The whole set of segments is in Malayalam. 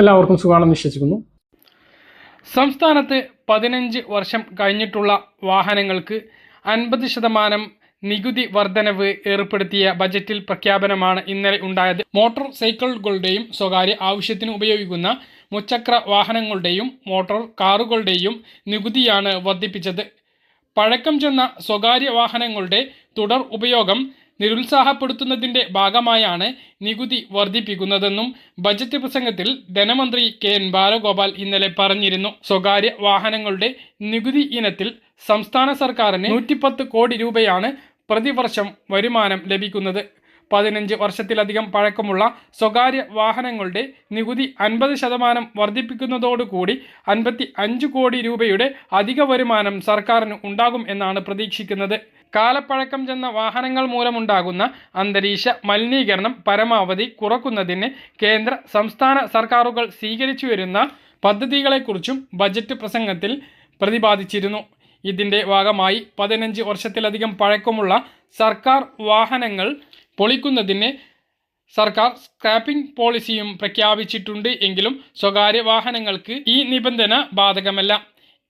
എല്ലാവർക്കും സുഖമാണെന്ന് വിശ്വസിക്കുന്നു. സംസ്ഥാനത്ത് പതിനഞ്ച് വർഷം കഴിഞ്ഞിട്ടുള്ള വാഹനങ്ങൾക്ക് അൻപത് ശതമാനം നികുതി വർധനവ് ഏർപ്പെടുത്തിയ ബജറ്റിൽ പ്രഖ്യാപനമാണ് ഇന്നലെ ഉണ്ടായത്. മോട്ടോർ സൈക്കിളുകളുടെയും സ്വകാര്യ ആവശ്യത്തിന് ഉപയോഗിക്കുന്ന മുച്ചക്ര വാഹനങ്ങളുടെയും മോട്ടോർ കാറുകളുടെയും നികുതിയാണ് വർദ്ധിപ്പിച്ചത്. പഴക്കം ചെന്ന സ്വകാര്യ വാഹനങ്ങളുടെ തുടർ ഉപയോഗം നിരുത്സാഹപ്പെടുത്തുന്നതിന്റെ ഭാഗമായാണ് നികുതി വർദ്ധിപ്പിക്കുന്നതെന്നും ബജറ്റ് പ്രസംഗത്തിൽ ധനമന്ത്രി കെ എൻ ബാലഗോപാൽ ഇന്നലെ പറഞ്ഞിരുന്നു. സ്വകാര്യ വാഹനങ്ങളുടെ നികുതി ഇനത്തിൽ സംസ്ഥാന സർക്കാരിന് നൂറ്റിപ്പത്ത് കോടി രൂപയാണ് പ്രതിവർഷം വരുമാനം ലഭിക്കുന്നത്. പതിനഞ്ച് വർഷത്തിലധികം പഴക്കമുള്ള സ്വകാര്യ വാഹനങ്ങളുടെ നികുതി അൻപത് ശതമാനം വർദ്ധിപ്പിക്കുന്നതോടുകൂടി അൻപത്തി അഞ്ച് കോടി രൂപയുടെ അധിക വരുമാനം സർക്കാരിന് ഉണ്ടാകും എന്നാണ് പ്രതീക്ഷിക്കുന്നത്. കാലപ്പഴക്കം ചെന്ന വാഹനങ്ങൾ മൂലമുണ്ടാകുന്ന അന്തരീക്ഷ മലിനീകരണം പരമാവധി കുറക്കുന്നതിന് കേന്ദ്ര സംസ്ഥാന സർക്കാരുകൾ സ്വീകരിച്ചു വരുന്ന പദ്ധതികളെക്കുറിച്ചും ബജറ്റ് പ്രസംഗത്തിൽ പ്രതിപാദിച്ചിരുന്നു. ഇതിന്റെ ഭാഗമായി പതിനഞ്ച് വർഷത്തിലധികം പഴക്കമുള്ള സർക്കാർ വാഹനങ്ങൾ പൊളിക്കുന്നതിന് സർക്കാർ സ്ക്രാപ്പിംഗ് പോളിസിയും പ്രഖ്യാപിച്ചിട്ടുണ്ട്. എങ്കിലും സ്വകാര്യ വാഹനങ്ങൾക്ക് ഈ നിബന്ധന ബാധകമല്ല.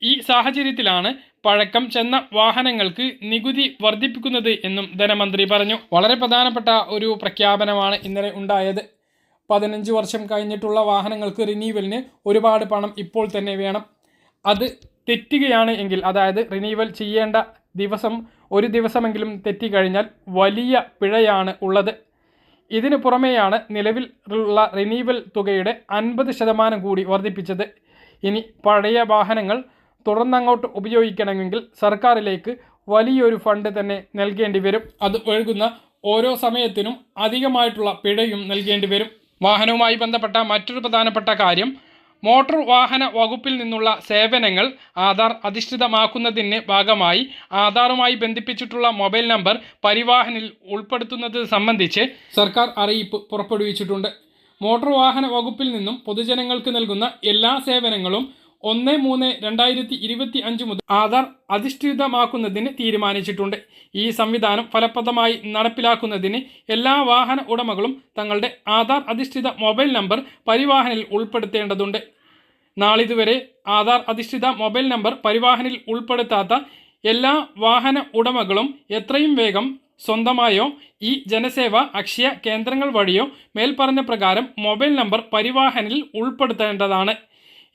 ഈ സാഹചര്യത്തിലാണ് പഴക്കം ചെന്ന വാഹനങ്ങൾക്ക് നികുതി വർദ്ധിപ്പിക്കുന്നത് എന്നും ധനമന്ത്രി പറഞ്ഞു. വളരെ പ്രധാനപ്പെട്ട ഒരു പ്രഖ്യാപനമാണ് ഇന്നലെ ഉണ്ടായത്. പതിനഞ്ച് വർഷം കഴിഞ്ഞിട്ടുള്ള വാഹനങ്ങൾക്ക് റിനീവലിന് ഒരുപാട് പണം ഇപ്പോൾ തന്നെ വേണം. അത് തെറ്റുകയാണ് എങ്കിൽ അതായത് റിനീവൽ ചെയ്യേണ്ട ദിവസം ഒരു ദിവസമെങ്കിലും തെറ്റിക്കഴിഞ്ഞാൽ വലിയ പിഴയാണ് ഉള്ളത്. ഇതിനു പുറമെയാണ് നിലവിൽ ഉള്ള റിനീവൽ തുകയുടെ അൻപത് ശതമാനം കൂടി വർദ്ധിപ്പിച്ചത്. ഇനി പഴയ വാഹനങ്ങൾ തുടർന്നങ്ങോട്ട് ഉപയോഗിക്കണമെങ്കിൽ സർക്കാരിലേക്ക് വലിയൊരു ഫണ്ട് തന്നെ നൽകേണ്ടി വരും. അത് ഒഴുകുന്ന ഓരോ സമയത്തിനും അധികമായിട്ടുള്ള പിഴയും നൽകേണ്ടി വരും. വാഹനവുമായി ബന്ധപ്പെട്ട മറ്റൊരു പ്രധാനപ്പെട്ട കാര്യം മോട്ടോർ വാഹന വകുപ്പിൽ നിന്നുള്ള സേവനങ്ങൾ ആധാർ അധിഷ്ഠിതമാക്കുന്നതിന് ഭാഗമായി ആധാറുമായി ബന്ധിപ്പിച്ചിട്ടുള്ള മൊബൈൽ നമ്പർ പരിവാഹനിൽ ഉൾപ്പെടുത്തുന്നത് സംബന്ധിച്ച് സർക്കാർ അറിയിപ്പ് പുറപ്പെടുവിച്ചിട്ടുണ്ട്. മോട്ടോർ വാഹന വകുപ്പിൽ നിന്നും പൊതുജനങ്ങൾക്ക് നൽകുന്ന എല്ലാ സേവനങ്ങളും ഒന്ന് മൂന്ന് രണ്ടായിരത്തി ഇരുപത്തി അഞ്ച് മുതൽ ആധാർ അധിഷ്ഠിതമാക്കുന്നതിന് തീരുമാനിച്ചിട്ടുണ്ട്. ഈ സംവിധാനം ഫലപ്രദമായി നടപ്പിലാക്കുന്നതിന് എല്ലാ വാഹന ഉടമകളും തങ്ങളുടെ ആധാർ അധിഷ്ഠിത മൊബൈൽ നമ്പർ പരിവാഹനിൽ ഉൾപ്പെടുത്തേണ്ടതുണ്ട്. നാളിതുവരെ ആധാർ അധിഷ്ഠിത മൊബൈൽ നമ്പർ പരിവാഹനിൽ ഉൾപ്പെടുത്താത്ത എല്ലാ വാഹന ഉടമകളും എത്രയും വേഗം സ്വന്തമായോ ഈ ജനസേവ അക്ഷയ കേന്ദ്രങ്ങൾ വഴിയോ മേൽപ്പറഞ്ഞ പ്രകാരം മൊബൈൽ നമ്പർ പരിവാഹനിൽ ഉൾപ്പെടുത്തേണ്ടതാണ്.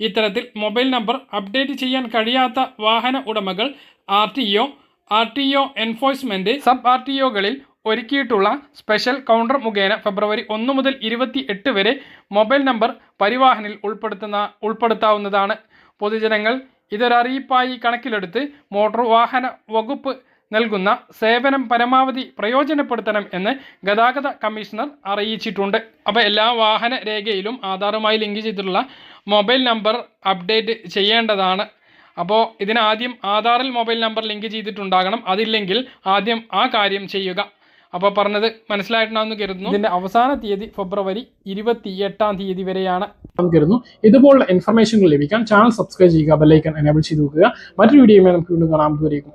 ഇത്തരത്തിൽ മൊബൈൽ നമ്പർ അപ്ഡേറ്റ് ചെയ്യാൻ കഴിയാത്ത വാഹന ഉടമകൾ R T O R T O enforcement sub R T ഒകളിൽ ഒരുക്കിയിട്ടുള്ള സ്പെഷ്യൽ കൗണ്ടർ മുഖേന ഫെബ്രുവരി ഒന്ന് മുതൽ ഇരുപത്തി എട്ട് വരെ മൊബൈൽ നമ്പർ പരിവാഹനിൽ ഉൾപ്പെടുത്തുന്ന ഉൾപ്പെടുത്താവുന്നതാണ്. പൊതുജനങ്ങൾ ഇതൊരറിയിപ്പായി കണക്കിലെടുത്ത് മോട്ടോർ വാഹന വകുപ്പ് നൽകുന്ന സേവനം പരമാവധി പ്രയോജനപ്പെടുത്തണം എന്ന് ഗതാഗത കമ്മീഷണർ അറിയിച്ചിട്ടുണ്ട്. അപ്പോൾ എല്ലാ വാഹന രേഖയിലും ആധാറുമായി ലിങ്ക് ചെയ്തിട്ടുള്ള മൊബൈൽ നമ്പർ അപ്ഡേറ്റ് ചെയ്യേണ്ടതാണ്. അപ്പോൾ ഇതിനാദ്യം ആധാറിൽ മൊബൈൽ നമ്പർ ലിങ്ക് ചെയ്തിട്ടുണ്ടാകണം. അതില്ലെങ്കിൽ ആദ്യം ആ കാര്യം ചെയ്യുക. അപ്പോൾ പറഞ്ഞത് മനസ്സിലായിട്ടുണ്ടാകുന്നു കരുതുന്നു. ഇതിന്റെ അവസാന തീയതി ഫെബ്രുവരി ഇരുപത്തി എട്ടാം തീയതി വരെയാണ്. കരുതുന്നു. ഇതുപോലുള്ള ഇൻഫർമേഷനുകൾ ലഭിക്കാൻ ചാനൽ സബ്സ്ക്രൈബ് ചെയ്യുക ബെല്ലൈക്കൺ എനേബിൾ ചെയ്ത് നോക്കുക മറ്റൊരു വീഡിയോയുമായി നമുക്ക് വീണ്ടും കാണാം. ദൂരേക്കും